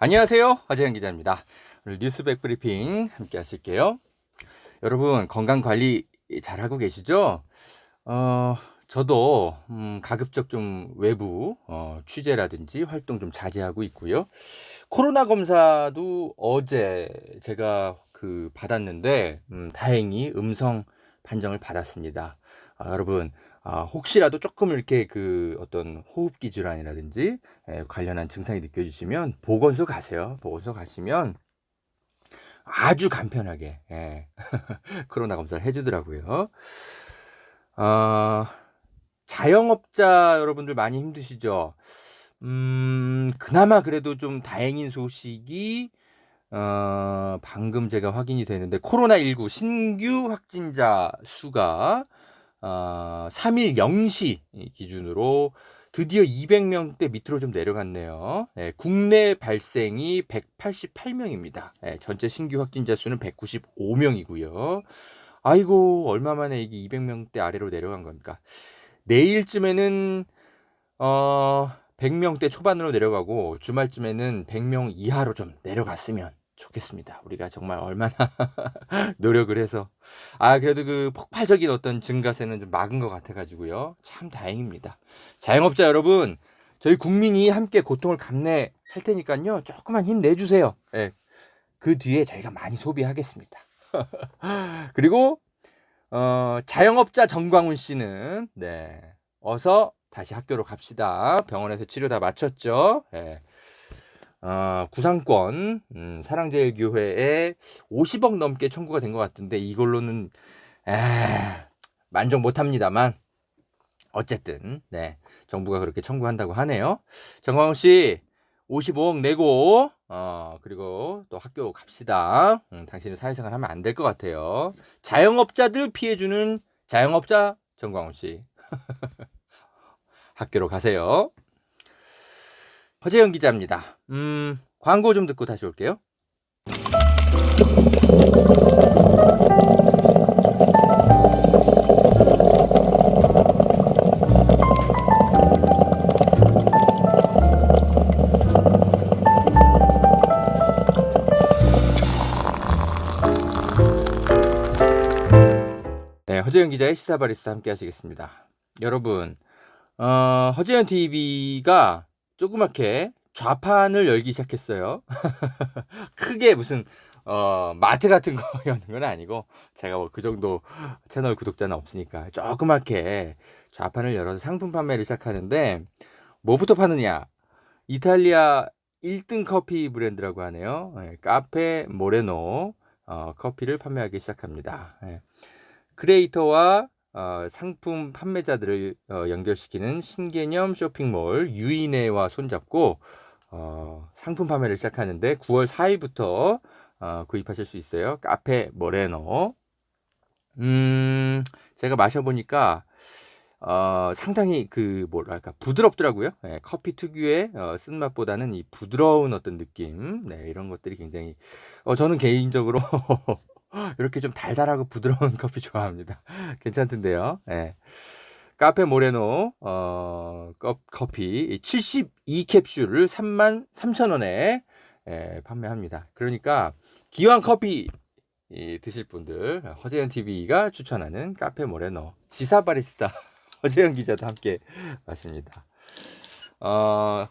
안녕하세요. 하재현 기자입니다. 오늘 뉴스백 브리핑 함께 하실게요. 여러분, 건강 관리 잘하고 계시죠? 어, 저도, 음, 가급적 좀 외부, 어, 취재라든지 활동 좀 자제하고 있고요. 코로나 검사도 어제 제가 그 받았는데, 음, 다행히 음성 판정을 받았습니다. 아, 여러분, 아, 혹시라도 조금 이렇게 그 어떤 호흡기 질환이라든지 에, 관련한 증상이 느껴지시면 보건소 가세요. 보건소 가시면 아주 간편하게 예, 코로나 검사를 해주더라고요. 어, 자영업자 여러분들 많이 힘드시죠? 음, 그나마 그래도 좀 다행인 소식이 어, 방금 제가 확인이 되는데 코로나19 신규 확진자 수가 어, 3일 0시 기준으로 드디어 200명대 밑으로 좀 내려갔네요. 네, 국내 발생이 188명입니다. 네, 전체 신규 확진자 수는 195명이고요. 아이고 얼마 만에 이게 200명대 아래로 내려간 겁니까? 내일쯤에는 어 100명대 초반으로 내려가고 주말쯤에는 100명 이하로 좀 내려갔으면 좋겠습니다. 우리가 정말 얼마나 노력을 해서 아 그래도 그 폭발적인 어떤 증가세는 좀 막은 것 같아가지고요. 참 다행입니다. 자영업자 여러분, 저희 국민이 함께 고통을 감내할 테니까요. 조금만 힘 내주세요. 예. 그 뒤에 저희가 많이 소비하겠습니다. 그리고 어, 자영업자 정광훈 씨는 네 어서 다시 학교로 갑시다. 병원에서 치료 다 마쳤죠. 예. 어, 구상권 음, 사랑제일교회에 50억 넘게 청구가 된 것 같은데 이걸로는 에, 만족 못합니다만 어쨌든 네 정부가 그렇게 청구한다고 하네요. 정광훈 씨 55억 내고 어 그리고 또 학교 갑시다. 음, 당신은 사회생활 하면 안 될 것 같아요. 자영업자들 피해주는 자영업자 정광훈 씨 학교로 가세요. 허재영 기자입니다. 음, 광고 좀 듣고 다시 올게요. 네, 허재영 기자의 시사 바리스타 함께 하시겠습니다. 여러분, 어, 허재현 TV가 조그맣게 좌판을 열기 시작했어요. 크게 무슨 어, 마트 같은 거 여는 건 아니고 제가 뭐 그 정도 채널 구독자는 없으니까 조그맣게 좌판을 열어서 상품 판매를 시작하는데 뭐부터 파느냐? 이탈리아 1등 커피 브랜드라고 하네요. 예, 카페 모레노 어, 커피를 판매하기 시작합니다. 예. 크리에이터와 어, 상품 판매자들을 어, 연결시키는 신개념 쇼핑몰 유인회와 손잡고 어, 상품 판매를 시작하는데 9월 4일부터 어, 구입하실 수 있어요. 카페 모레노. 음, 제가 마셔보니까 어, 상당히 그 뭐랄까 부드럽더라고요. 예, 커피 특유의 어, 쓴맛보다는 이 부드러운 어떤 느낌, 네, 이런 것들이 굉장히 어, 저는 개인적으로 이렇게 좀 달달하고 부드러운 커피 좋아합니다. 괜찮던데요. 예. 카페 모레노 어, 컵- 커피 72캡슐을 3만 3천 원에 예, 판매합니다. 그러니까 기왕 커피 이, 드실 분들 허재현 TV가 추천하는 카페 모레노 지사 바리스타 허재현 기자도 함께 마십니다. 어,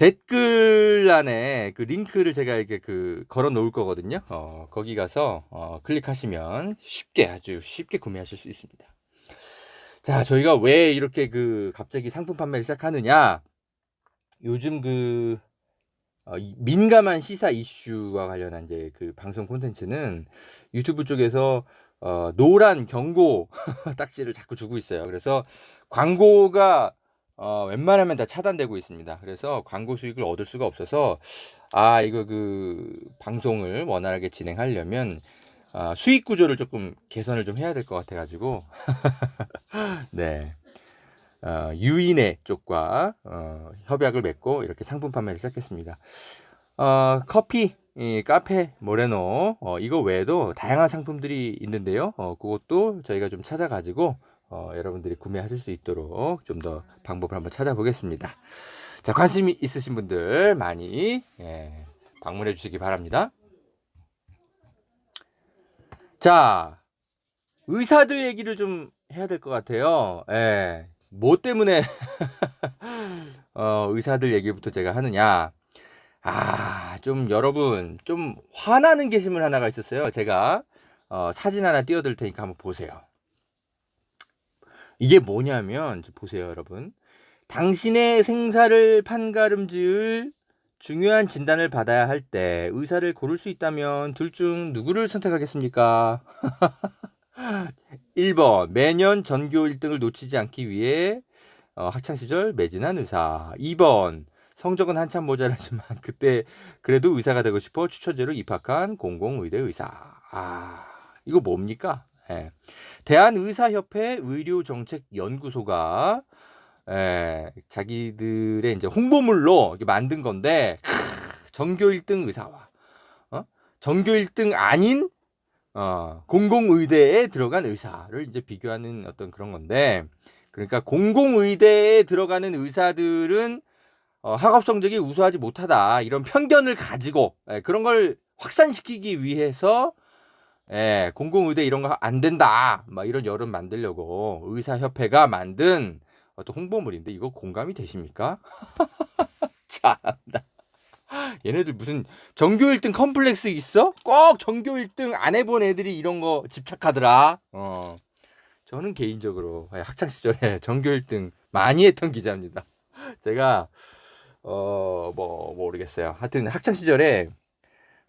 댓글란에 그 링크를 제가 이렇게 그 걸어 놓을 거거든요. 어, 거기 가서 어, 클릭하시면 쉽게 아주 쉽게 구매하실 수 있습니다. 자, 저희가 왜 이렇게 그 갑자기 상품 판매를 시작하느냐? 요즘 그 어, 이 민감한 시사 이슈와 관련한 이제 그 방송 콘텐츠는 유튜브 쪽에서 어, 노란 경고 딱지를 자꾸 주고 있어요. 그래서 광고가 어, 웬만하면 다 차단되고 있습니다. 그래서 광고 수익을 얻을 수가 없어서 아 이거 그 방송을 원활하게 진행하려면 아, 수익 구조를 조금 개선을 좀 해야 될 것 같아가지고 네 어, 유인의 쪽과 어, 협약을 맺고 이렇게 상품 판매를 시작했습니다. 어, 커피, 이 카페 모레노 어, 이거 외에도 다양한 상품들이 있는데요. 어, 그것도 저희가 좀 찾아가지고 어, 여러분들이 구매하실 수 있도록 좀 더 방법을 한번 찾아보겠습니다. 자, 관심이 있으신 분들 많이 예, 방문해 주시기 바랍니다. 자, 의사들 얘기를 좀 해야 될 것 같아요. 예. 뭐 때문에 어, 의사들 얘기부터 제가 하느냐? 아, 좀 여러분 좀 화나는 게시물 하나가 있었어요. 제가 어, 사진 하나 띄워드릴 테니까 한번 보세요. 이게 뭐냐면 보세요, 여러분. 당신의 생사를 판가름지을 중요한 진단을 받아야 할 때 의사를 고를 수 있다면 둘 중 누구를 선택하겠습니까? 1번 매년 전교 1등을 놓치지 않기 위해 어, 학창 시절 매진한 의사. 2번 성적은 한참 모자라지만 그때 그래도 의사가 되고 싶어 추천제로 입학한 공공의대 의사. 아 이거 뭡니까? 예. 대한의사협회 의료정책연구소가 예, 자기들의 이제 홍보물로 만든 건데 크, 전교 1등 의사와 어? 전교 1등 아닌 어, 공공의대에 들어간 의사를 이제 비교하는 어떤 그런 건데 그러니까 공공의대에 들어가는 의사들은 어, 학업 성적이 우수하지 못하다 이런 편견을 가지고 예, 그런 걸 확산시키기 위해서 예, 공공의대 이런 거 안 된다 막 이런 여론 만들려고 의사협회가 만든 어떤 홍보물인데 이거 공감이 되십니까? 참나. 얘네들 무슨 전교 1등 컴플렉스 있어? 꼭 전교 1등 안 해본 애들이 이런 거 집착하더라. 어. 저는 개인적으로 학창 시절에 전교 1등 많이 했던 기자입니다. 제가 어 뭐 모르겠어요. 하여튼 학창 시절에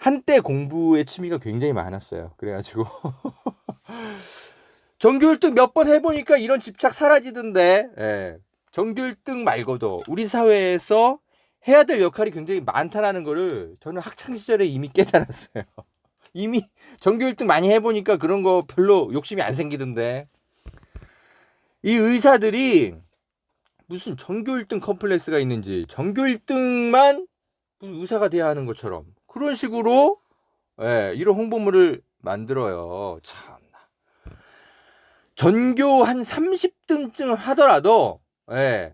한때 공부에 취미가 굉장히 많았어요. 그래가지고 전교 1등 몇 번 해보니까 이런 집착 사라지던데. 예. 전교 1등 말고도 우리 사회에서 해야 될 역할이 굉장히 많다라는 거를 저는 학창 시절에 이미 깨달았어요. 이미 전교 1등 많이 해보니까 그런 거 별로 욕심이 안 생기던데. 이 의사들이 무슨 전교 1등 컴플렉스가 있는지 전교 1등만 무슨 의사가 돼야 하는 것처럼 그런 식으로 예, 이런 홍보물을 만들어요. 참나. 전교 한 30등쯤 하더라도 예,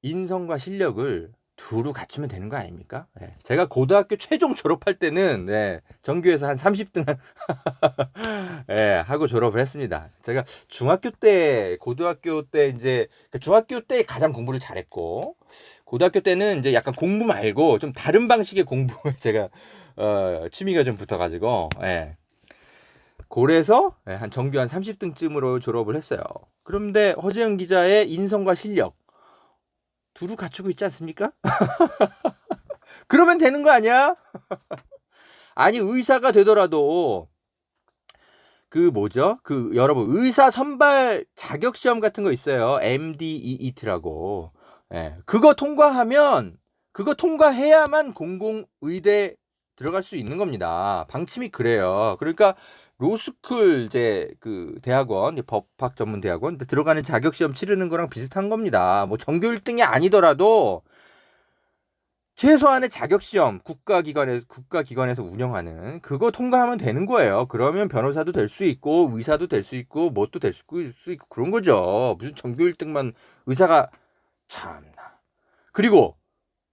인성과 실력을 두루 갖추면 되는 거 아닙니까? 예, 제가 고등학교 최종 졸업할 때는 예, 전교에서 한 30등 예, 하고 졸업을 했습니다. 제가 중학교 때, 고등학교 때 이제 그러니까 중학교 때 가장 공부를 잘했고 고등학교 때는 이제 약간 공부 말고 좀 다른 방식의 공부에 제가 어, 취미가 좀 붙어가지고 예. 고래서 예, 한 정규 한 30등쯤으로 졸업을 했어요. 그런데 허재영 기자의 인성과 실력 두루 갖추고 있지 않습니까? 그러면 되는 거 아니야? 아니 의사가 되더라도 그 뭐죠? 그 여러분 의사 선발 자격 시험 같은 거 있어요. MDEET라고. 예. 그거 통과하면 그거 통과해야만 공공의대 들어갈 수 있는 겁니다. 방침이 그래요. 그러니까 로스쿨 이제 그 대학원 법학 전문 대학원 들어가는 자격 시험 치르는 거랑 비슷한 겁니다. 뭐 전교 1등이 아니더라도 최소한의 자격 시험 국가기관에 국가기관에서 운영하는 그거 통과하면 되는 거예요. 그러면 변호사도 될 수 있고 의사도 될 수 있고 뭣도 될 수 있고 그런 거죠. 무슨 전교 1등만 의사가 참나. 그리고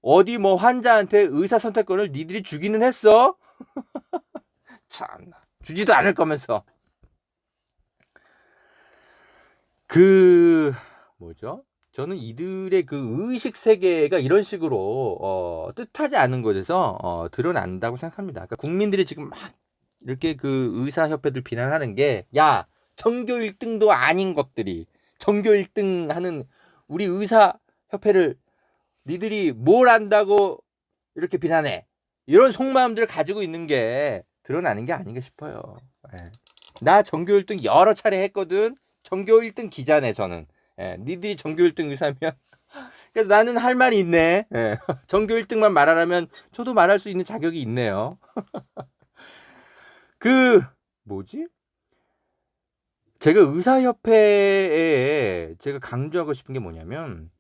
어디 뭐 환자한테 의사 선택권을 니들이 주기는 했어? 참나. 주지도 않을 거면서. 그 뭐죠? 저는 이들의 그 의식 세계가 이런 식으로 어, 뜻하지 않은 곳에서 어, 드러난다고 생각합니다. 그러니까 국민들이 지금 막 이렇게 그 의사 협회들 비난하는 게 야, 전교 1등도 아닌 것들이 전교 1등 하는 우리 의사 협회를 니들이 뭘 안다고 이렇게 비난해. 이런 속마음들을 가지고 있는 게 드러나는 게 아닌가 싶어요. 예. 나 전교 1등 여러 차례 했거든. 전교 1등 기자네 저는. 예. 니들이 전교 1등 의사면 그래서 나는 할 말이 있네. 예. 전교 1등만 말하라면 저도 말할 수 있는 자격이 있네요. 그 뭐지? 제가 의사협회에 제가 강조하고 싶은 게 뭐냐면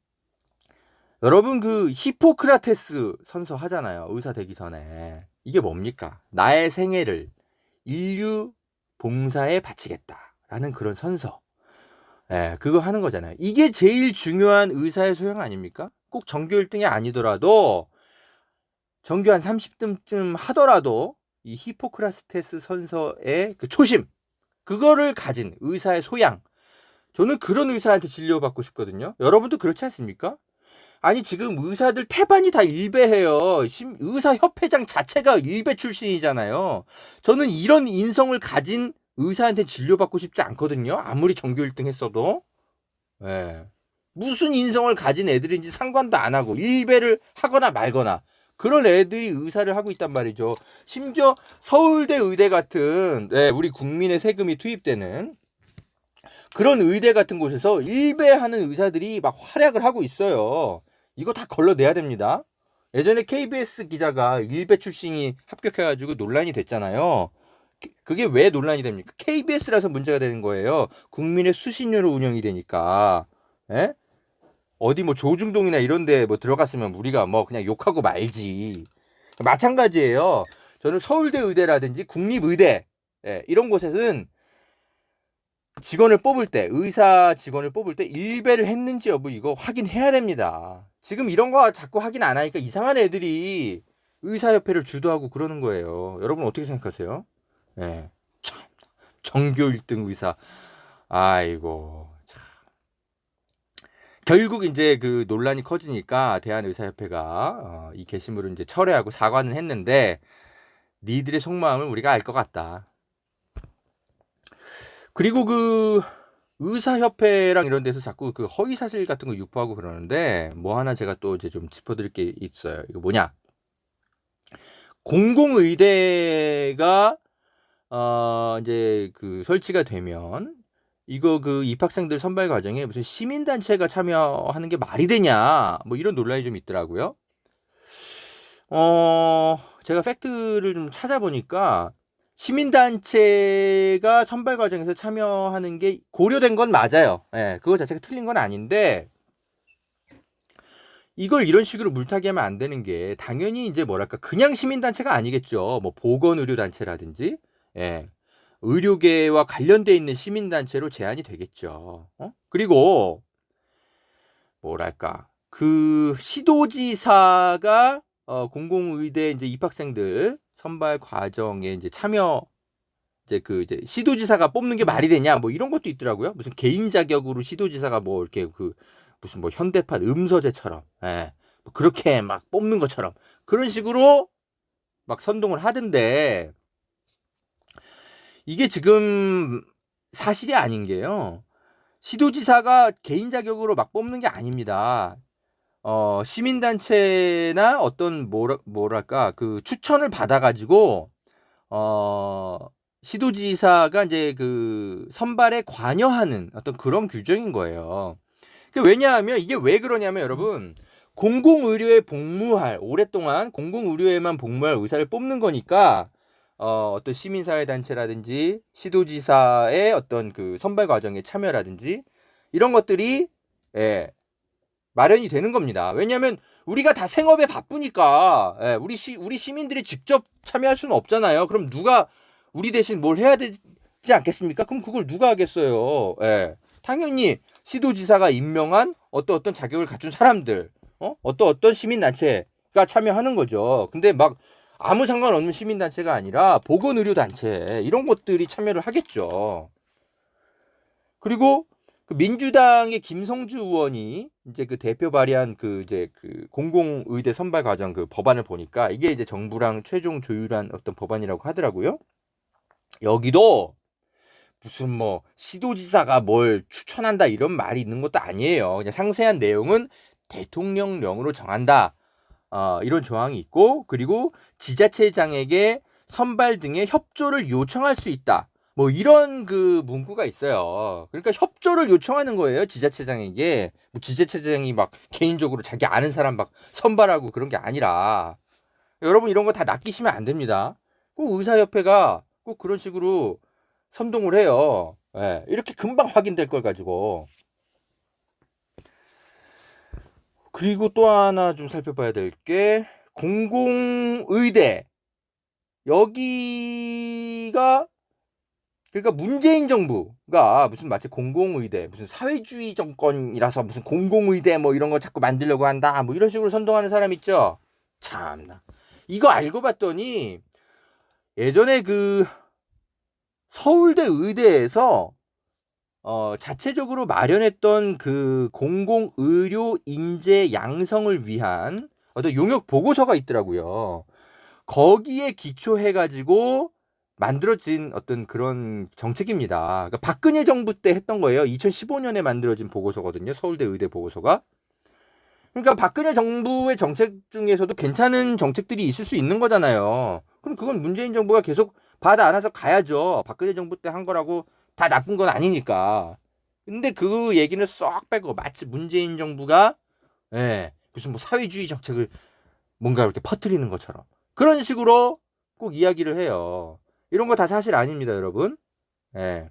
여러분 그 히포크라테스 선서 하잖아요. 의사 되기 전에. 이게 뭡니까? 나의 생애를 인류 봉사에 바치겠다라는 그런 선서. 예, 그거 하는 거잖아요. 이게 제일 중요한 의사의 소양 아닙니까? 꼭 전교 1등이 아니더라도 전교 한 30등쯤 하더라도 이 히포크라스테스 선서의 그 초심 그거를 가진 의사의 소양 저는 그런 의사한테 진료받고 싶거든요. 여러분도 그렇지 않습니까? 아니 지금 의사들 태반이 다 일배해요. 심- 의사협회장 자체가 일배 출신이잖아요. 저는 이런 인성을 가진 의사한테 진료받고 싶지 않거든요. 아무리 전교 1등 했어도. 예. 무슨 인성을 가진 애들인지 상관도 안 하고 일배를 하거나 말거나 그런 애들이 의사를 하고 있단 말이죠. 심지어 서울대 의대 같은 예, 우리 국민의 세금이 투입되는 그런 의대 같은 곳에서 일배하는 의사들이 막 활약을 하고 있어요. 이거 다 걸러내야 됩니다. 예전에 KBS 기자가 일배 출신이 합격해가지고 논란이 됐잖아요. 그- 그게 왜 논란이 됩니까? KBS라서 문제가 되는 거예요. 국민의 수신료로 운영이 되니까. 예? 어디 뭐 조중동이나 이런 데 뭐 들어갔으면 우리가 뭐 그냥 욕하고 말지. 마찬가지예요. 저는 서울대 의대라든지 국립의대 예, 이런 곳에서는 직원을 뽑을 때 의사 직원을 뽑을 때 일배를 했는지 여부 이거 확인해야 됩니다. 지금 이런 거 자꾸 확인 안 하니까 이상한 애들이 의사협회를 주도하고 그러는 거예요. 여러분 어떻게 생각하세요? 예. 참 전교 1등 의사. 아이고. 참. 결국 이제 그 논란이 커지니까 대한의사협회가 어, 이 게시물을 이제 철회하고 사과는 했는데 니들의 속마음을 우리가 알 것 같다. 그리고 그 의사협회랑 이런 데서 자꾸 그 허위 사실 같은 거 유포하고 그러는데 뭐 하나 제가 또 이제 좀 짚어드릴 게 있어요. 이거 뭐냐? 공공의대가 어 이제 그 설치가 되면 이거 그 입학생들 선발 과정에 무슨 시민단체가 참여하는 게 말이 되냐 뭐 이런 논란이 좀 있더라고요. 어 제가 팩트를 좀 찾아보니까 시민단체가 선발 과정에서 참여하는 게 고려된 건 맞아요. 예, 그거 자체가 틀린 건 아닌데 이걸 이런 식으로 물타기 하면 안 되는 게 당연히 이제 뭐랄까 그냥 시민단체가 아니겠죠. 뭐 보건의료단체라든지 예, 의료계와 관련돼 있는 시민단체로 제한이 되겠죠. 어? 그리고 뭐랄까 그 시도지사가 어, 공공의대 이제 입학생들 선발 과정에 이제 참여 이제 그 이제 시도지사가 뽑는 게 말이 되냐 뭐 이런 것도 있더라고요. 무슨 개인 자격으로 시도지사가 뭐 이렇게 그 무슨 뭐 현대판 음서제처럼 예. 뭐 그렇게 막 뽑는 것처럼 그런 식으로 막 선동을 하던데 이게 지금 사실이 아닌 게요. 시도지사가 개인 자격으로 막 뽑는 게 아닙니다. 어, 시민단체나 어떤 뭐라, 뭐랄까 그 추천을 받아가지고 어, 시도지사가 이제 그 선발에 관여하는 어떤 그런 규정인 거예요. 그 왜냐하면 이게 왜 그러냐면 여러분 공공의료에 복무할 오랫동안 공공의료에만 복무할 의사를 뽑는 거니까 어, 어떤 시민사회단체라든지 시도지사의 어떤 그 선발 과정에 참여라든지 이런 것들이 예, 마련이 되는 겁니다. 왜냐하면 우리가 다 생업에 바쁘니까 예, 우리 시 우리 시민들이 직접 참여할 수는 없잖아요. 그럼 누가 우리 대신 뭘 해야 되지 않겠습니까? 그럼 그걸 누가 하겠어요? 예, 당연히 시도지사가 임명한 어떤 어떤 자격을 갖춘 사람들, 어? 어떤 어떤 시민단체가 참여하는 거죠. 근데 막 아무 상관없는 시민단체가 아니라 보건의료단체 이런 것들이 참여를 하겠죠. 그리고 그 민주당의 김성주 의원이 이제 그 대표 발의한 그 이제 그 공공의대 선발 과정 그 법안을 보니까 이게 이제 정부랑 최종 조율한 어떤 법안이라고 하더라고요. 여기도 무슨 뭐 시도지사가 뭘 추천한다 이런 말이 있는 것도 아니에요. 그냥 상세한 내용은 대통령령으로 정한다. 어, 이런 조항이 있고 그리고 지자체장에게 선발 등의 협조를 요청할 수 있다. 뭐 이런 그 문구가 있어요. 그러니까 협조를 요청하는 거예요. 지자체장에게. 뭐 지자체장이 막 개인적으로 자기 아는 사람 막 선발하고 그런 게 아니라 여러분 이런 거 다 낚이시면 안 됩니다. 꼭 의사협회가 꼭 그런 식으로 선동을 해요. 예, 이렇게 금방 확인될 걸 가지고. 그리고 또 하나 좀 살펴봐야 될 게 공공의대 여기가 그러니까 문재인 정부가 무슨 마치 공공의대, 무슨 사회주의 정권이라서 무슨 공공의대 뭐 이런 거 자꾸 만들려고 한다. 뭐 이런 식으로 선동하는 사람 있죠. 참나. 이거 알고 봤더니 예전에 그 서울대 의대에서 어, 자체적으로 마련했던 그 공공의료 인재 양성을 위한 어떤 용역 보고서가 있더라고요. 거기에 기초해가지고 만들어진 어떤 그런 정책입니다. 그러니까 박근혜 정부 때 했던 거예요. 2015년에 만들어진 보고서거든요. 서울대 의대 보고서가. 그러니까 박근혜 정부의 정책 중에서도 괜찮은 정책들이 있을 수 있는 거잖아요. 그럼 그건 문재인 정부가 계속 받아 안아서 가야죠. 박근혜 정부 때 한 거라고 다 나쁜 건 아니니까. 근데 그 얘기는 쏙 빼고 마치 문재인 정부가 예, 무슨 뭐 사회주의 정책을 뭔가 이렇게 퍼뜨리는 것처럼 그런 식으로 꼭 이야기를 해요. 이런 거 다 사실 아닙니다, 여러분. 예.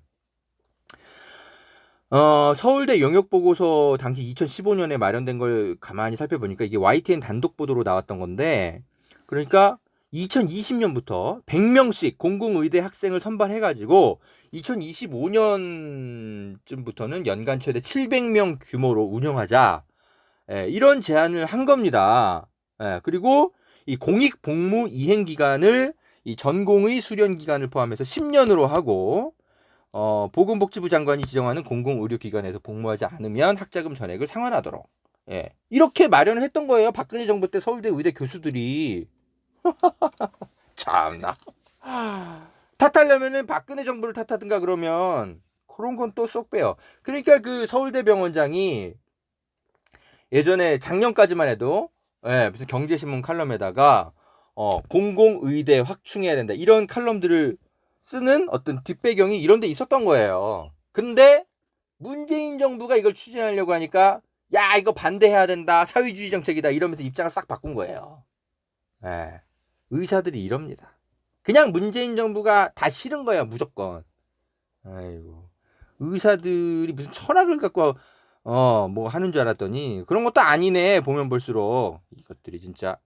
어, 서울대 영역 보고서 당시 2015년에 마련된 걸 가만히 살펴보니까 이게 YTN 단독 보도로 나왔던 건데 그러니까 2020년부터 100명씩 공공의대 학생을 선발해가지고 2025년쯤부터는 연간 최대 700명 규모로 운영하자. 예, 이런 제안을 한 겁니다. 예, 그리고 이 공익 복무 이행 기간을 이 전공의 수련 기간을 포함해서 10년으로 하고 어, 보건복지부 장관이 지정하는 공공의료기관에서 복무하지 않으면 학자금 전액을 상환하도록 예, 이렇게 마련을 했던 거예요. 박근혜 정부 때 서울대 의대 교수들이 참나. 탓하려면은 박근혜 정부를 탓하든가 그러면 그런 건 또 쏙 빼요. 그러니까 그 서울대 병원장이 예전에 작년까지만 해도 예, 무슨 경제신문 칼럼에다가 어, 공공의대 확충해야 된다 이런 칼럼들을 쓰는 어떤 뒷배경이 이런 데 있었던 거예요. 근데 문재인 정부가 이걸 추진하려고 하니까 야 이거 반대해야 된다 사회주의 정책이다 이러면서 입장을 싹 바꾼 거예요. 예. 의사들이 이럽니다. 그냥 문재인 정부가 다 싫은 거야 무조건. 아이고 의사들이 무슨 철학을 갖고 어 뭐 하는 줄 알았더니 그런 것도 아니네 보면 볼수록 이것들이 진짜.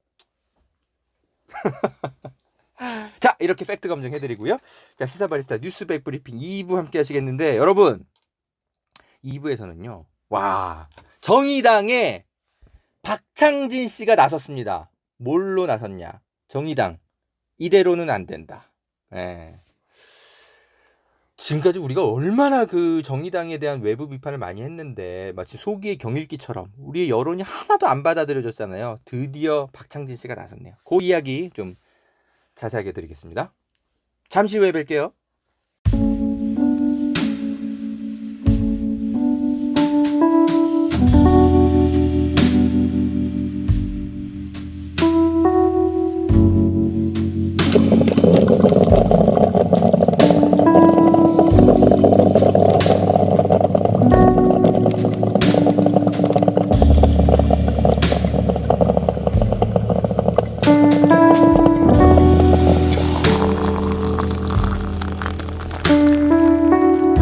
자 이렇게 팩트 검증 해드리고요. 자 시사 바리스타 뉴스백 브리핑 2부 함께 하시겠는데 여러분 2부에서는요. 와 정의당의 박창진 씨가 나섰습니다. 뭘로 나섰냐? 정의당 이대로는 안 된다. 예. 지금까지 우리가 얼마나 그 정의당에 대한 외부 비판을 많이 했는데 마치 소기의 경일기처럼 우리의 여론이 하나도 안 받아들여졌잖아요. 드디어 박창진 씨가 나섰네요. 그 이야기 좀 자세하게 드리겠습니다. 잠시 후에 뵐게요.